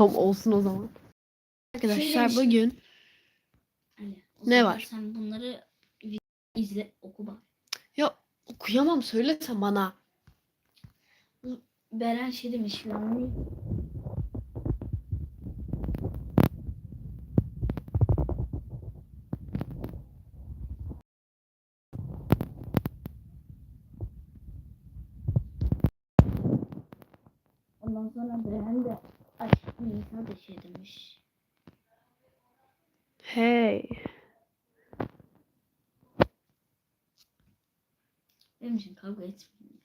Tamam olsun o zaman. Arkadaşlar Şöyle bugün Hani, o Ne zaman var? Sen bunları izle oku bak. ya okuyamam söylesen bana. Beren şey demiş yani Ondan sonra Beren de aşk Nisa da şey demiş. Hey. Benim için kavga etmeyin.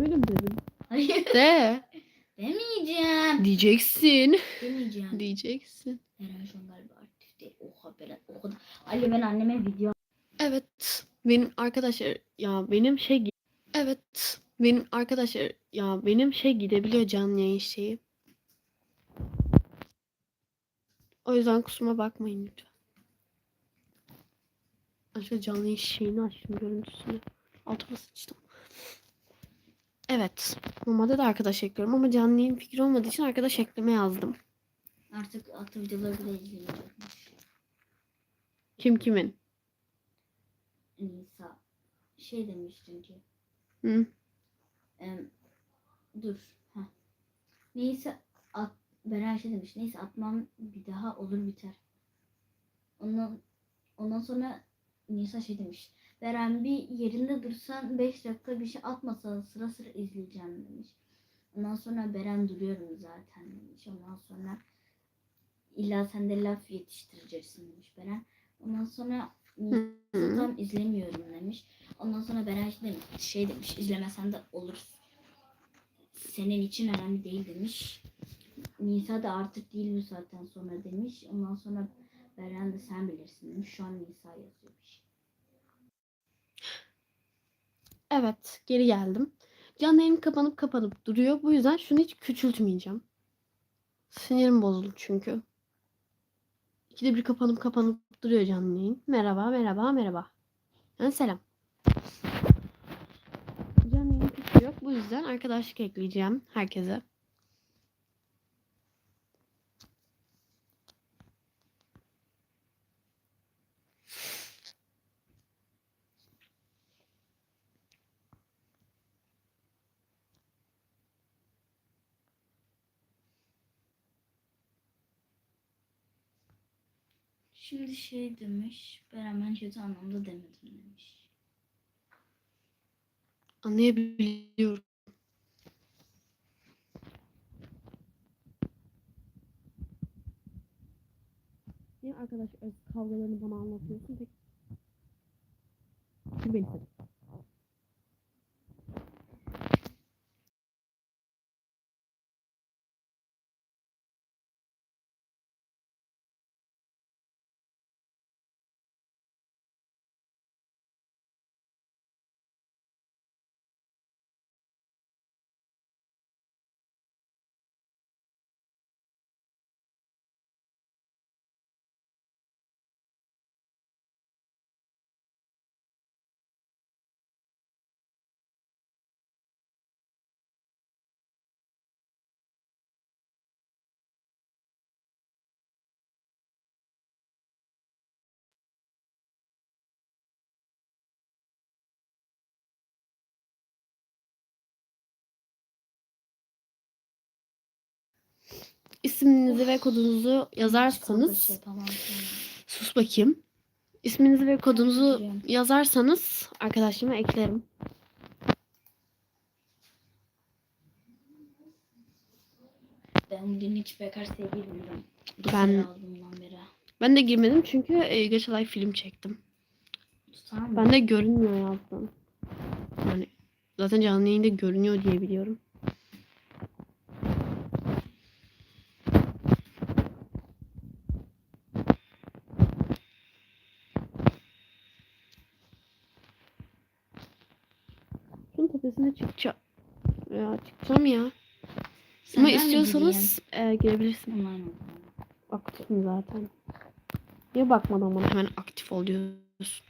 Öyle mi dedim? Hayır. De. Demeyeceğim. Diyeceksin. Demeyeceğim. Diyeceksin. Beren şu an galiba aktif değil. Oha Beren o kadar. Ali ben anneme video Evet. Benim arkadaşlar ya benim şey Evet. Benim arkadaşlar ya benim şey gidebiliyor canlı yayın şeyi. O yüzden kusuruma bakmayın lütfen. Aşkım canlı yayın şeyini açtım görüntüsünü. Altıma sıçtım. Evet. Normalde de arkadaş ekliyorum ama canlı yayın fikri olmadığı için arkadaş ekleme yazdım. artık atı videoları bile izleyecekmiş. Kim kimin? Nisa. Şey demiştin ki. Hı? em, dur. Heh. Neyse Beren şey demiş. Neyse atmam bir daha olur biter. Ondan, ondan sonra Nisa şey demiş. Beren bir yerinde dursan 5 dakika bir şey atmasa sıra sıra izleyeceğim demiş. Ondan sonra Beren duruyorum zaten demiş. Ondan sonra illa sen de laf yetiştireceksin demiş Beren. Ondan sonra tam izlemiyorum demiş. Ondan sonra Beren şey demiş, şey demiş izlemesen de olur. Senin için önemli değil demiş. Nisa da artık değil bu saatten sonra demiş. Ondan sonra Beren de sen bilirsin demiş. Şu an Nisa yazıyormuş. Evet, geri geldim. Canlı kapanıp kapanıp duruyor. Bu yüzden şunu hiç küçültmeyeceğim. Sinirim bozuldu çünkü. İkide bir kapanıp kapanıp duruyor canlı yayın. Merhaba, merhaba, merhaba. Yani selam. Canlı yayın. Bu yüzden arkadaşlık ekleyeceğim herkese. Şimdi şey demiş. Beren ben kötü anlamda demedim demiş. Anlayabiliyorum. Niye arkadaş öz kavgalarını bana anlatıyorsun peki? Kim beni İsminizi ve kodunuzu yazarsanız şey sus bakayım. İsminizi ve kodunuzu yazarsanız arkadaşıma eklerim. Ben bugün hiç PKS'ye girmedim. Ben-. Ben de girmedim çünkü e, geçen ay film çektim. Tutar mı? Ben de görünmüyor yazdım. Yani zaten canlı yayında görünüyor diye biliyorum. Ya çıkacağım ya. Ama Senden istiyorsanız e, Allah'ım. Aktifim zaten. Niye bakmadan bana hemen aktif ol diyorsun.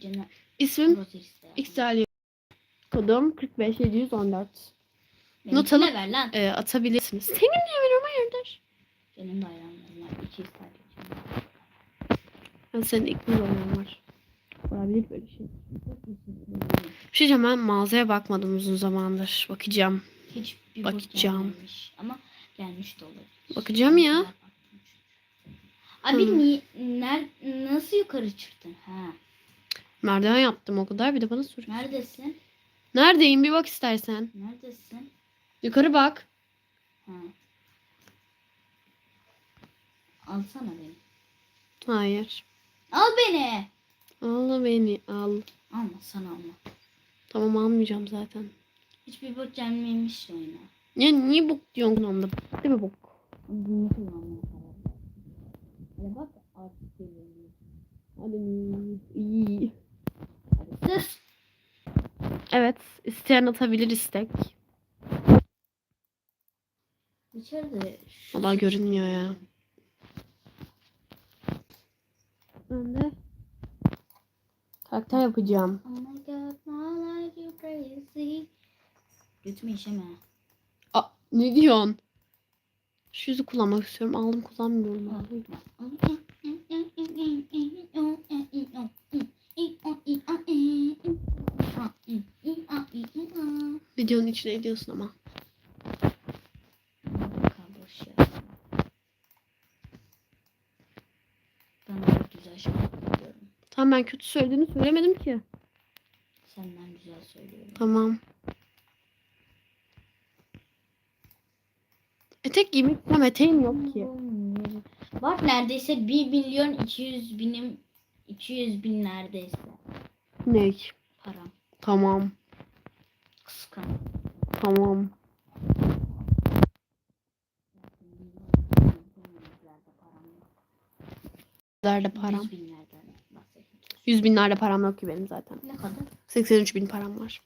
Gene İsmim. XL kodum 45714. Not alıp- ver lan. e, atabilirsiniz. Senin niye veriyorum hayırdır? Benim de hayranlarım var. 200 takipçim var. Ben senin ilk oyun var. Olabilir böyle şey. Bir şey diyeceğim ben mağazaya bakmadım uzun zamandır. Bakacağım. Hiç bir Bakacağım. gelmemiş. Ama gelmiş de olabilir. Bakacağım ya. Abi Hı. ni, ner, nasıl yukarı çıktın? Ha. Merdiven yaptım o kadar bir de bana soruyor. Neredesin? Neredeyim bir bak istersen. Neredesin? Yukarı bak. Ha. Alsana beni. Hayır. Al beni. Al beni al. Alma sana alma. Tamam almayacağım zaten. Hiçbir bok gelmemiş oyuna. Ya niye bok diyorsun anda? Değil mi bok? Bunu kullanmaya karar verdim. Hadi bak artık geliyor. Hadi iyi. Hadi sus. Evet. isteyen atabilir istek. İçeride. Vallahi görünmüyor ya. Ben de karakter yapacağım. Oh. Götümü işeme. Aa, ne diyorsun? Şu yüzü kullanmak istiyorum. Aldım kullanmıyorum. Videonun içine ediyorsun ama. Ben böyle güzel şarkı Tamam ben kötü söylediğini söylemedim ki. Senden güzel söylüyorum. Tamam. Etek giymek tam eteğim yok ki. Bak neredeyse 1 milyon 200 binim 200 bin neredeyse Ne? param. Tamam. Kıskan. Tamam. Nerede param? Binlerden bahsettim. Yüz binlerde param yok ki benim zaten. Ne kadar? 83 bin param var.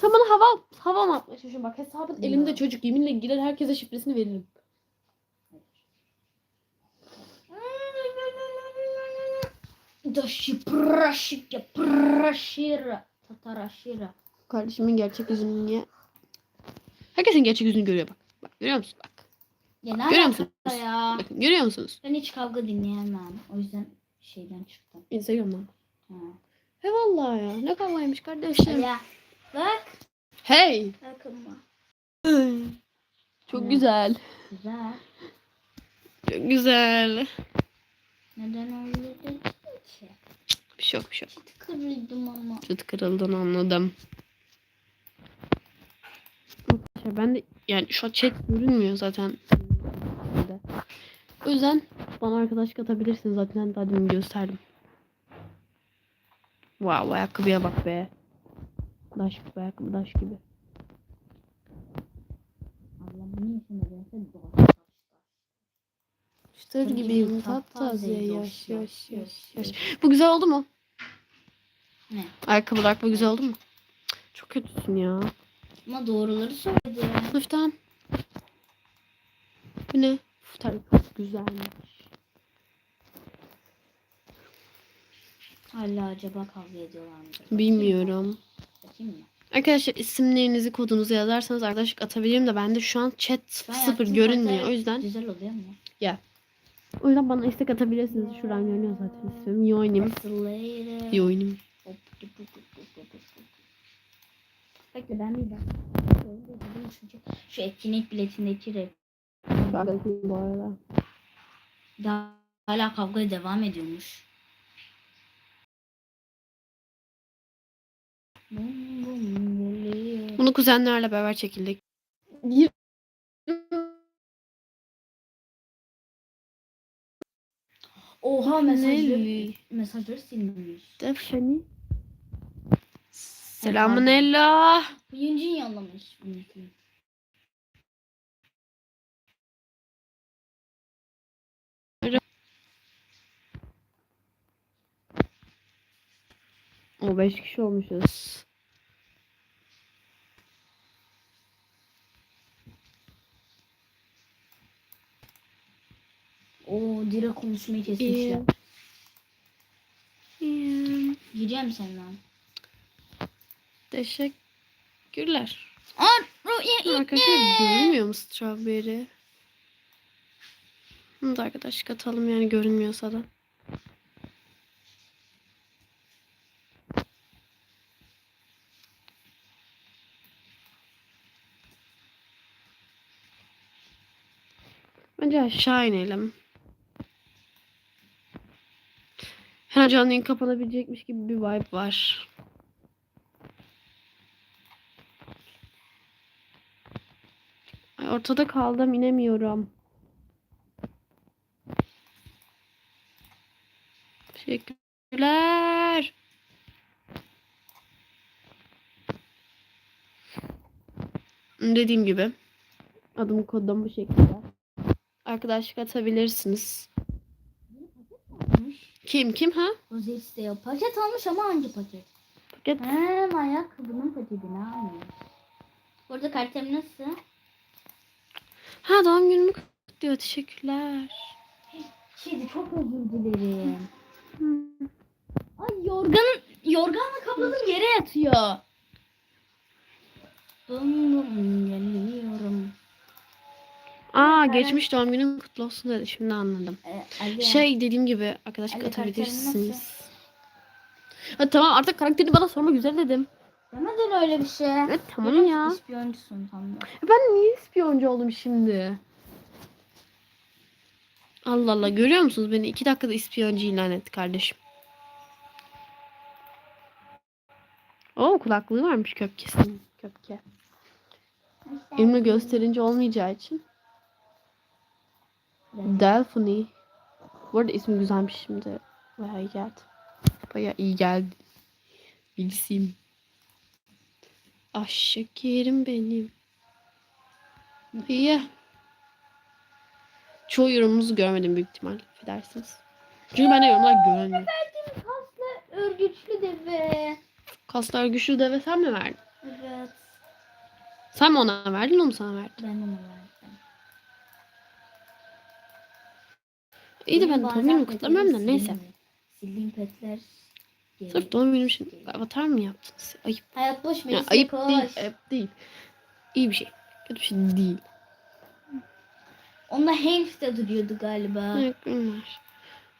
Sen bana hava hava mı atmaya çalışıyorsun? Bak hesabın Yok. elimde çocuk. Yeminle gider herkese şifresini veririm. Daşı praşika praşira tataraşira. Kardeşimin gerçek yüzünü niye? Herkesin gerçek yüzünü görüyor bak. Bak görüyor musun? Bak. Ya ne Görüyor musunuz? ya? Bakın görüyor musunuz? Ben hiç kavga dinleyemem. O yüzden şeyden çıktım. Instagram'dan. Ha. He vallahi ya. Ne kavgaymış kardeşim. Ya bak. Hey. Bakınma. Çok güzel. Güzel. Çok güzel. Neden öyle dedin ki? Bir şey yok bir şey yok. Kırıldım ama. Çıt kırıldığını anladım. Ben de yani şu an chat görünmüyor zaten. O yüzden bana arkadaşlık atabilirsiniz zaten daha demin gösterdim. Wow ayakkabıya bak be. Daş gibi ayakkabı daş gibi. Çıtır gibiyim ki taptaze yaş yaş, yaş yaş. Bu güzel oldu mu? Ne? Ayakkabılar bu güzel oldu mu? Çok kötüsün ya. Ama doğruları söyledi. Üf tamam. Bu ne? Uf, tabii güzelmiş. Hala acaba kavga ediyorlar mı? Bilmiyorum. Bakayım mı? Arkadaşlar isimlerinizi kodunuzu yazarsanız arkadaşlık atabilirim de bende şu an chat Ben sıfır görünmüyor. O yüzden Güzel oluyor mu? o yüzden bana istek atabilirsiniz. Şuradan görünüyor zaten istiyorum. İyi oynayayım. İyi oynayayım. Bekle ben bir bak. Şu etkinlik biletindeki rap. Bakayım bu arada. Daha hala kavgaya devam ediyormuş. Bunu kuzenlerle beraber çekildik. Oha mesajları, mesajları silmemiş. Stephanie. Selamun ella. Yüncün yollamış. Yüncün. O 5 kişi olmuşuz. Oo direkt konuşmayı kesmişler. İyi. Gireceğim senden. Teşekkürler. Ruhi. Arkadaşlar görünmüyor mu strawberry? Bunu da arkadaşlık atalım yani görünmüyorsa da. Bence aşağı inelim. Her an canlı kapanabilecekmiş gibi bir vibe var. Ay ortada kaldım inemiyorum. Teşekkürler. Dediğim gibi adım kodum bu şekilde. Arkadaşlık atabilirsiniz. Kim kim ha? Rozi istiyor. Paket almış ama hangi paket? Paket. Hem ayakkabının paketini almış. Bu arada kalitem nasıl? Ha doğum günümü kutluyor. Teşekkürler. Şeydi çok özür dilerim. Ay yorganın yorganla kapladım yere yatıyor. Dondum geliyorum. Aa geçmiş doğum günün kutlu olsun dedi. Şimdi anladım. Ee, Şey dediğim gibi arkadaşlık atabilirsiniz. Ha, tamam artık karakterini bana sorma güzel dedim. Demedin öyle bir şey. Evet tamam Benim ya. İspiyoncusun tam da. Ben niye ispiyoncu oldum şimdi? Allah Allah görüyor musunuz beni? iki dakikada ispiyoncu ilan etti kardeşim. Oo kulaklığı varmış köpkesinin. Köpke. Elimle gösterince olmayacağı için. Delphine. Bu arada ismi güzelmiş şimdi. Bayağı iyi geldi. Bayağı iyi geldi. Bilsin. Ah şekerim benim. İyi. Çoğu yorumunuzu görmedim büyük ihtimal. Affedersiniz. Çünkü bende yorumlar görünmüyor. Verdiğim kaslı örgüçlü deve. Kaslar güçlü deve sen mi verdin? Evet. Sen mi ona verdin o mu sana verdi? Ben onu verdim. İyi de ben doğum günümü kutlamıyorum da neyse. Sildiğim petler. Sırf doğum günüm için avatar mı yaptınız? Ayıp. Hayat boş Ya, ayıp koş. değil, ayıp değil. İyi bir şey. Kötü bir şey değil. Onda de duruyordu galiba. Ayıplarım var.